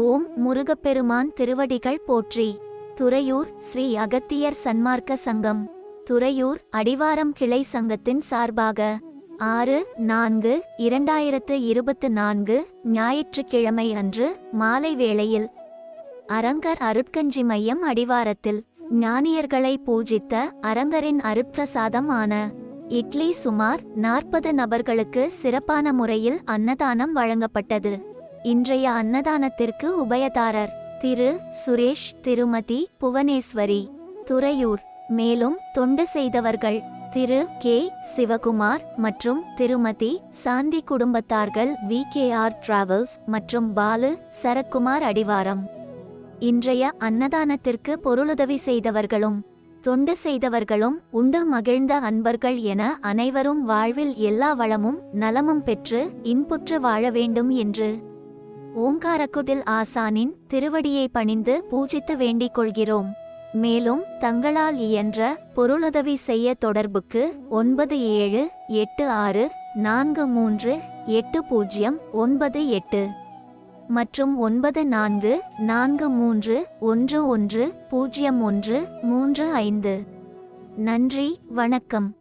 ஓம் முருகப்பெருமான் திருவடிகள் போற்றி. துறையூர் ஸ்ரீ அகத்தியர் சன்மார்க்க சங்கம். துறையூர் அடிவாரம் கிளை சங்கத்தின் சார்பாக ஆறு நான்கு இரண்டாயிரத்து இருபத்து நான்கு ஞாயிற்றுக்கிழமை அன்று மாலை வேளையில் அரங்கர் அருட்கஞ்சி மையம் அடிவாரத்தில் ஞானியர்களை பூஜித்த அரங்கரின் அருட்பிரசாதம் ஆன இட்லி சுமார் நாற்பது நபர்களுக்கு சிறப்பான முறையில் அன்னதானம் வழங்கப்பட்டது. இன்றைய அன்னதானத்திற்கு உபயதாரர் திரு சுரேஷ் திருமதி புவனேஸ்வரி துறையூர். மேலும் தொண்டு செய்தவர்கள் திரு கே. சிவகுமார் மற்றும் திருமதி சாந்தி குடும்பத்தார்கள் வி. கே. ஆர். டிராவல்ஸ் மற்றும் பாலு சரத்குமார் அடிவாரம். இன்றைய அன்னதானத்திற்கு பொருளுதவி செய்தவர்களும் தொண்டு செய்தவர்களும் உண்டு மகிழ்ந்த அன்பர்கள் என அனைவரும் வாழ்வில் எல்லா வளமும் நலமும் பெற்று இன்புற்று வாழ வேண்டும் என்று ஓங்காரக்குடில் ஆசானின் திருவடியை பணிந்து பூஜித்து வேண்டிக் கொள்கிறோம். மேலும் தங்களால் இயன்ற பொருளுதவி செய்ய தொடர்புக்கு ஒன்பது ஏழு எட்டு ஆறு நான்கு மூன்று எட்டு பூஜ்ஜியம் ஒன்பது எட்டு மற்றும் ஒன்பது நான்கு நான்கு மூன்று ஒன்று ஒன்று பூஜ்ஜியம் ஒன்று மூன்று ஐந்து. நன்றி வணக்கம்.